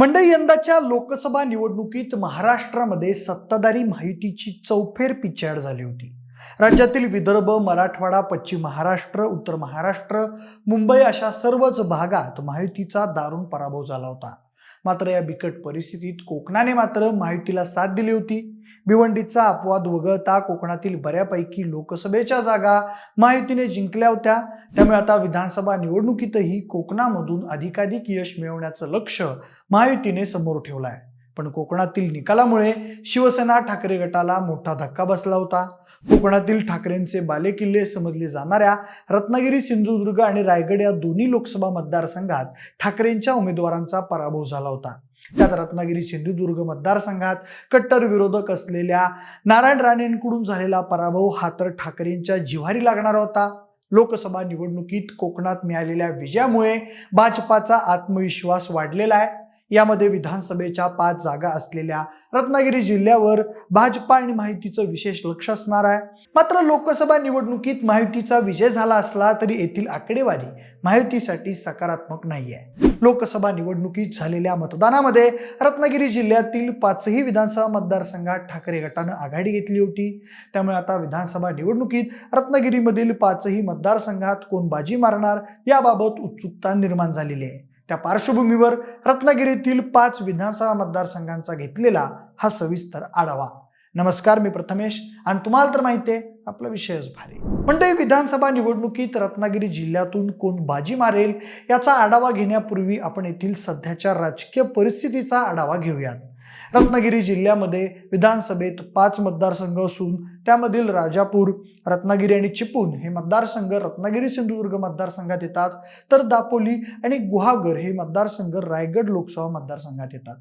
मंडळी यंदाच्या लोकसभा निवडणुकीत महाराष्ट्रामध्ये सत्ताधारी माहितीची चौफेर पिछाड झाली होती. राज्यातील विदर्भ मराठवाडा पश्चिम महाराष्ट्र उत्तर महाराष्ट्र मुंबई अशा सर्वच भागात माहितीचा दारुण पराभव झाला होता. मात्र या बिकट परिस्थितीत कोकणाने मात्र माहितीला साथ दिली होती. भिवंडीचा अपवाद वगळता कोकणातील बऱ्यापैकी लोकसभेच्या जागा माहितीने जिंकल्या होत्या. त्यामुळे आता विधानसभा निवडणुकीतही कोकणामधून अधिकाधिक यश मिळवण्याचं लक्ष महायुतीने समोर ठेवलं आहे. पण कोकणातील निकालामुळे शिवसेना ठाकरे गटाला मोठा धक्का बसला होता. कोकणातील ठाकरेंचे बालेकिल्ले समजले जाणाऱ्या रत्नागिरी सिंधुदुर्ग आणि रायगड या दोन्ही लोकसभा मतदारसंघात ठाकरेंच्या उमेदवारांचा पराभव झाला होता. त्यात रत्नागिरी सिंधुदुर्ग मतदारसंघात कट्टर विरोधक असलेल्या नारायण राणेंकडून झालेला पराभव हा तर ठाकरेंच्या जिव्हारी लागणारा होता. लोकसभा निवडणुकीत कोकणात मिळालेल्या विजयामुळे भाजपाचा आत्मविश्वास वाढलेला आहे. यामध्ये विधानसभेच्या पाच जागा असलेल्या रत्नागिरी जिल्ह्यावर भाजपा आणि माहितीचं विशेष लक्ष असणार आहे. मात्र लोकसभा निवडणुकीत माहितीचा विजय झाला असला तरी येथील आकडेवारी माहितीसाठी सकारात्मक नाही आहे लोकसभा निवडणुकीत झालेल्या मतदानामध्ये रत्नागिरी जिल्ह्यातील पाचही विधानसभा मतदारसंघात ठाकरे गटानं आघाडी घेतली होती. त्यामुळे आता विधानसभा निवडणुकीत रत्नागिरीमधील पाचही मतदारसंघात कोण बाजी मारणार याबाबत उत्सुकता निर्माण झालेली आहे. त्या पार्श्वभूमीवर रत्नागिरीतील पाच विधानसभा मतदारसंघांचा घेतलेला हा सविस्तर आढावा. नमस्कार मी प्रथमेश आणि तुम्हाला तर माहिती आहे आपला विषयच भारी. म्हणजे विधानसभा निवडणुकीत रत्नागिरी जिल्ह्यातून कोण बाजी मारेल याचा आढावा घेण्यापूर्वी आपण येथील सध्याच्या राजकीय परिस्थितीचा आढावा घेऊयात. रत्नागिरी जिल्ह्यामध्ये विधानसभेत पाच मतदारसंघ असून त्यामधील राजापूर रत्नागिरी आणि चिपळूण हे मतदारसंघ रत्नागिरी सिंधुदुर्ग मतदारसंघात येतात. तर दापोली आणि गुहागर हे मतदारसंघ रायगड लोकसभा मतदारसंघात येतात.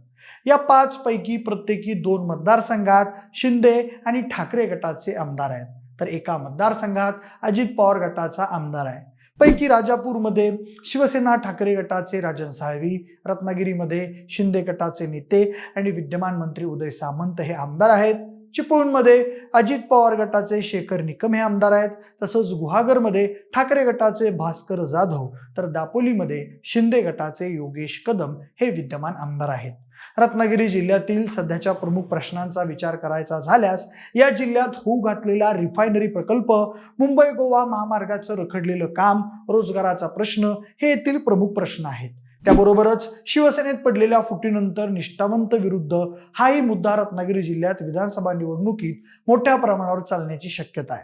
या पाच पैकी प्रत्येकी दोन मतदारसंघात शिंदे आणि ठाकरे गटाचे आमदार आहेत. तर एका मतदारसंघात अजित पवार गटाचा आमदार आहे. पैकी राजापूरमध्ये शिवसेना ठाकरे गटाचे राजन साळवी रत्नागिरीमध्ये शिंदे गटाचे नेते आणि विद्यमान मंत्री उदय सामंत हे आमदार आहेत. चिपळूणमध्ये अजित पवार गटाचे शेखर निकम हे आमदार आहेत. तसंच गुहागरमध्ये ठाकरे गटाचे भास्कर जाधव तर दापोलीमध्ये शिंदे गटाचे योगेश कदम हे विद्यमान आमदार आहेत. रत्नागिरी जिल्ह्यातील सध्याच्या प्रमुख प्रश्नांचा विचार करायचा झाल्यास या जिल्ह्यात होऊ घातलेला रिफायनरी प्रकल्प मुंबई गोवा महामार्गाचं रखडलेलं काम रोजगाराचा प्रश्न हे येथील प्रमुख प्रश्न आहेत. त्याबरोबरच शिवसेनेत पडलेल्या फुटीनंतर निष्ठावंत विरुद्ध हाही मुद्दा रत्नागिरी जिल्ह्यात विधानसभा निवडणुकीत मोठ्या प्रमाणावर चालण्याची शक्यता आहे.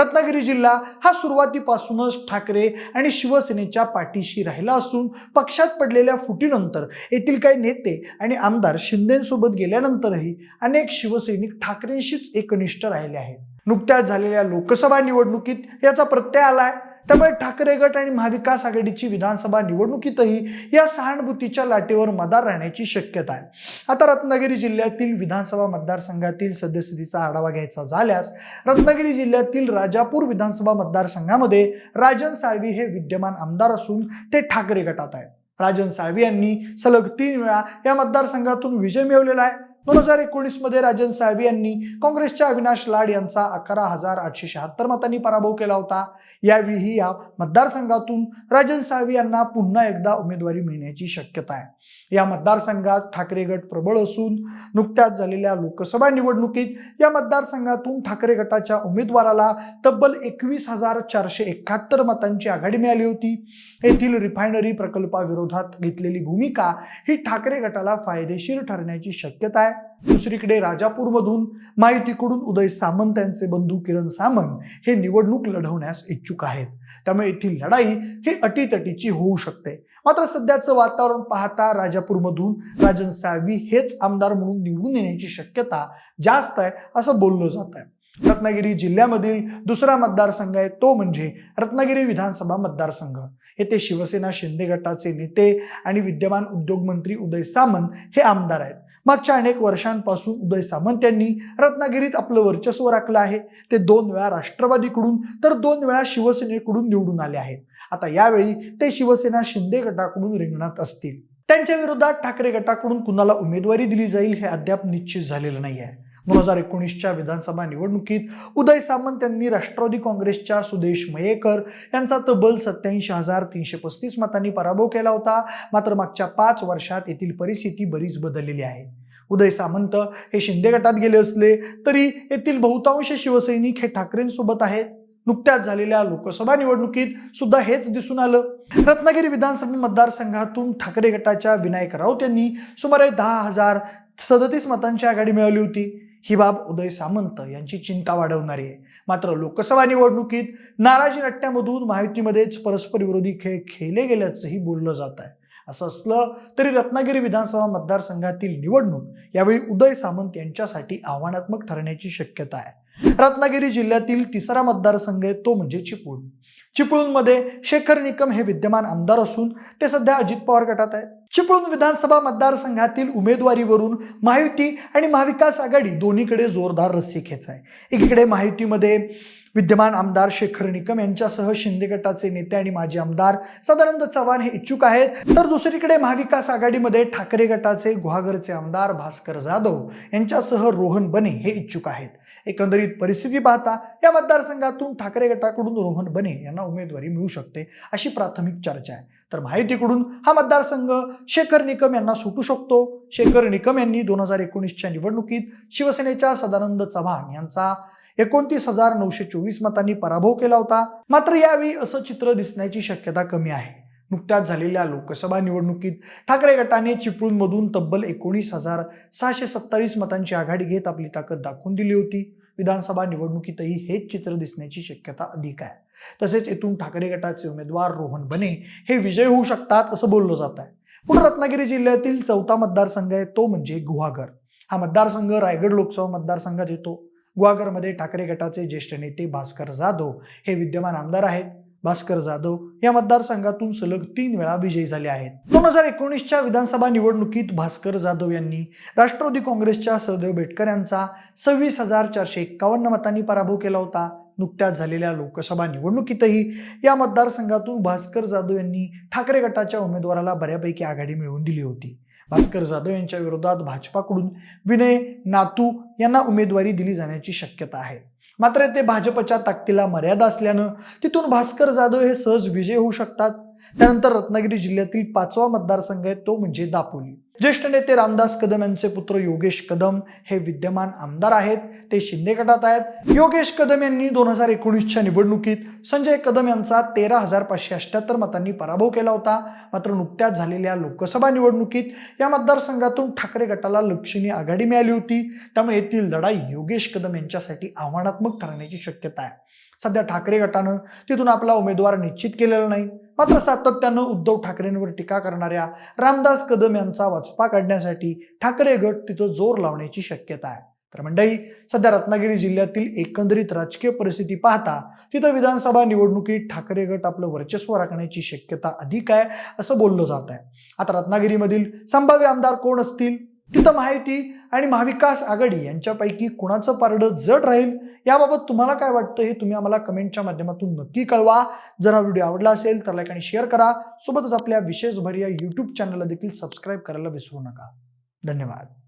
रत्नागिरी जिल्हा हा सुरुवातीपासूनच ठाकरे आणि शिवसेनेच्या पाठीशी राहिला असून पक्षात पडलेल्या फुटीनंतर येथील काही नेते आणि आमदार शिंदेसोबत गेल्यानंतरही अनेक शिवसैनिक ठाकरेंशीच एकनिष्ठ राहिले आहेत. नुकत्याच झालेल्या लोकसभा निवडणुकीत याचा प्रत्यय आलाय. त्यामुळे ठाकरे गट आणि महाविकास आघाडीची विधानसभा निवडणुकीतही या सहानुभूतीच्या लाटेवर मदार राहण्याची शक्यता आहे. आता रत्नागिरी जिल्ह्यातील विधानसभा मतदारसंघातील सद्यस्थितीचा आढावा घ्यायचा झाल्यास रत्नागिरी जिल्ह्यातील राजापूर विधानसभा मतदारसंघामध्ये राजन साळवी हे विद्यमान आमदार असून ते ठाकरे गटात आहेत. राजन साळवी यांनी सलग तीन वेळा या मतदारसंघातून विजय मिळवलेला आहे. दोन हजार एकोणीसमध्ये राजन साहेब यांनी काँग्रेसच्या अविनाश लाड यांचा अकरा हजार आठशे शहात्तर मतांनी पराभव केला होता. यावेळी या मतदारसंघातून राजन साहेब यांना पुन्हा एकदा उमेदवारी मिळण्याची शक्यता आहे. या मतदारसंघात ठाकरे गट प्रबळ असून नुकत्याच झालेल्या लोकसभा निवडणुकीत या मतदारसंघातून ठाकरे गटाच्या उमेदवाराला तब्बल एकवीस हजार चारशे एकाहत्तर मतांची आघाडी मिळाली होती. येथील रिफायनरी प्रकल्पाविरोधात घेतलेली भूमिका ही ठाकरे गटाला फायदेशीर ठरण्याची शक्यता आहे. दुसरीकडे राजापूरमधून माहितीकडून उदय सामंत यांचे बंधू किरण सामंत हे निवडणूक लढवण्यास इच्छुक आहेत. त्यामुळे येथील लढाई ही अटीतटीची होऊ शकते. मात्र सध्याचं वातावरण पाहता राजापूरमधून राजन साळवी हेच आमदार म्हणून निवडून येण्याची शक्यता जास्त आहे असं बोललं जात आहे. रत्नागिरी जिल्ह्यामधील दुसरा मतदारसंघ आहे तो म्हणजे रत्नागिरी विधानसभा मतदारसंघ. येथे शिवसेना शिंदे गटाचे नेते आणि विद्यमान उद्योगमंत्री उदय सामंत हे आमदार आहेत. मागच्या अनेक वर्षांपासून उदय सामंत यांनी रत्नागिरीत आपलं वर्चस्व राखलं आहे. ते दोन वेळा राष्ट्रवादीकडून तर दोन वेळा शिवसेनेकडून निवडून आले आहेत. आता यावेळी ते शिवसेना शिंदे गटाकडून रिंगणात असतील. त्यांच्या विरोधात ठाकरे गटाकडून कुणाला उमेदवारी दिली जाईल हे अद्याप निश्चित झालेलं नाही आहे दोन हजार एकोणीसच्या विधानसभा निवडणुकीत उदय सामंत यांनी राष्ट्रवादी काँग्रेसच्या सुदेश मयेकर यांचा तब्बल सत्याऐंशी हजार तीनशे पस्तीस मतांनी पराभव केला होता. मात्र मागच्या पाच वर्षात येथील परिस्थिती बरीच बदललेली आहे. उदय सामंत हे शिंदे गटात गेले असले तरी येथील बहुतांश शिवसैनिक हे ठाकरेंसोबत आहेत. नुकत्याच झालेल्या लोकसभा निवडणुकीत सुद्धा हेच दिसून आलं. रत्नागिरी विधानसभा मतदारसंघातून ठाकरे गटाच्या विनायक राऊत यांनी सुमारे दहा हजार सदतीस मतांची आघाडी मिळवली होती. ही बाब उदय सामंत यांची चिंता वाढवणारी आहे. मात्र लोकसभा निवडणुकीत नाराजी नाट्यामधून माहितीमध्येच परस्पर विरोधी खेळ खेळले गेल्याचंही बोललं जात आहे. असं असलं तरी रत्नागिरी विधानसभा मतदारसंघातील निवडणूक यावेळी उदय सामंत यांच्यासाठी आव्हानात्मक ठरण्याची शक्यता आहे. रत्नागिरी जिल्ह्यातील तिसरा मतदारसंघ आहे तो म्हणजे चिपळूण. चिपळूणमध्ये शेखर निकम हे विद्यमान आमदार असून ते सध्या अजित पवार गटात आहेत. चिपळूण विधानसभा मतदारसंघातील उमेदवारीवरून महायुती आणि महाविकास आघाडी दोन्हीकडे जोरदार रस्सी खेच आहे एकीकडे महायुतीमध्ये विद्यमान आमदार शेखर निकम यांच्यासह शिंदे गटाचे नेते आणि माजी आमदार सदानंद चव्हाण हे इच्छुक आहेत. तर दुसरीकडे महाविकास आघाडीमध्ये ठाकरे गटाचे गुहागरचे आमदार भास्कर जाधव यांच्यासह रोहन बने हे इच्छुक आहेत. एकंदरीत परिस्थिती पाहता या मतदारसंघातून ठाकरे गटाकडून रोहन बने यांना उमेदवारी मिळू शकते अशी प्राथमिक चर्चा आहे. तर माहितीकडून हा मतदारसंघ शेखर निकम यांना सुटू शकतो. शेखर निकम यांनी दोन हजार एकोणीसच्या निवडणुकीत शिवसेनेच्या सदानंद चव्हाण यांचा एकोणतीस हजार नऊशे चोवीस मतांनी पराभव केला होता. मात्र यावेळी असं चित्र दिसण्याची शक्यता कमी आहे. नुकत्याच झालेल्या लोकसभा निवडणुकीत ठाकरे गटाने चिपळूणमधून तब्बल एकोणीस हजार सहाशे सत्तावीस मतांची आघाडी घेत आपली ताकद दाखवून दिली होती. विधानसभा निवडणुकीतही हेच चित्र दिसण्याची शक्यता अधिक आहे. तसेच येथून ठाकरे गटाचे उमेदवार रोहन बने हे विजय होऊ शकतात असं बोललं जात आहे. पुढे रत्नागिरी जिल्ह्यातील चौथा मतदारसंघ आहे तो म्हणजे गुहागर. हा मतदारसंघ रायगड लोकसभा मतदारसंघात येतो. ग्वागरमध्ये ठाकरे गटाचे ज्येष्ठ नेते भास्कर जाधव हे विद्यमान आमदार आहेत. भास्कर जाधव या मतदारसंघातून सलग तीन वेळा विजयी झाले आहेत. दोन हजार एकोणीसच्या विधानसभा निवडणुकीत भास्कर जाधव यांनी राष्ट्रवादी काँग्रेसच्या सहदेव बेटकर यांचा सव्वीस हजार चारशे एक्कावन्न मतांनी पराभव केला होता. नुकत्याच झालेल्या लोकसभा निवडणुकीतही या मतदारसंघातून भास्कर जाधव यांनी ठाकरे गटाच्या उमेदवाराला बऱ्यापैकी आघाडी मिळवून दिली होती. भास्कर जाधव यांच्या विरोधात भाजपाकडून विनय नातू यांना उमेदवारी दिली जाण्याची शक्यता आहे. मात्र ते भाजपच्या ताकदीला मर्यादा असल्यानं तिथून भास्कर जाधव हे सहज विजय होऊ शकतात. त्यानंतर रत्नागिरी जिल्ह्यातील पाचवा मतदारसंघ आहे तो म्हणजे दापोली. ज्येष्ठ नेते रामदास कदम यांचे पुत्र योगेश कदम हे विद्यमान आमदार आहेत. ते शिंदे गटात आहेत. योगेश कदम यांनी दोन हजार एकोणीसच्या निवडणुकीत संजय कदम यांचा तेरा हजार पाचशे अठ्याहत्तर मतांनी पराभव केला होता. मात्र नुकत्याच झालेल्या लोकसभा निवडणुकीत या मतदारसंघातून ठाकरे गटाला लक्षणीय आघाडी मिळाली होती. त्यामुळे येथील लढाई योगेश कदम यांच्यासाठी आव्हानात्मक ठरण्याची शक्यता आहे. सध्या ठाकरे गटानं तिथून आपला उमेदवार निश्चित केलेला नाही. मात्र सातत्यानं उद्धव ठाकरेंवर टीका करणाऱ्या रामदास कदम यांचा वचपा काढण्यासाठी ठाकरे गट तिथं जोर लावण्याची शक्यता आहे. तर मंडळी सध्या रत्नागिरी जिल्ह्यातील एकंदरीत राजकीय परिस्थिती पाहता तिथं विधानसभा निवडणुकीत ठाकरे गट आपलं वर्चस्व राखण्याची शक्यता अधिक आहे असं बोललं जात आहे. आता रत्नागिरीमधील संभाव्य आमदार कोण असतील? तिथं माहिती आणि महाविकास आघाडी यांच्यापैकी कुणाचं पारडं जड राहील याबाबत तुम्हाला काय वाटतं हे तुम्ही आम्हाला कमेंटच्या माध्यमातून नक्की कळवा. जर हा व्हिडिओ आवडला असेल तर लाईक आणि शेअर करा. सोबतच आपल्या विशेष भर या यूट्यूब चॅनलला देखील सबस्क्राईब करायला विसरू नका. धन्यवाद.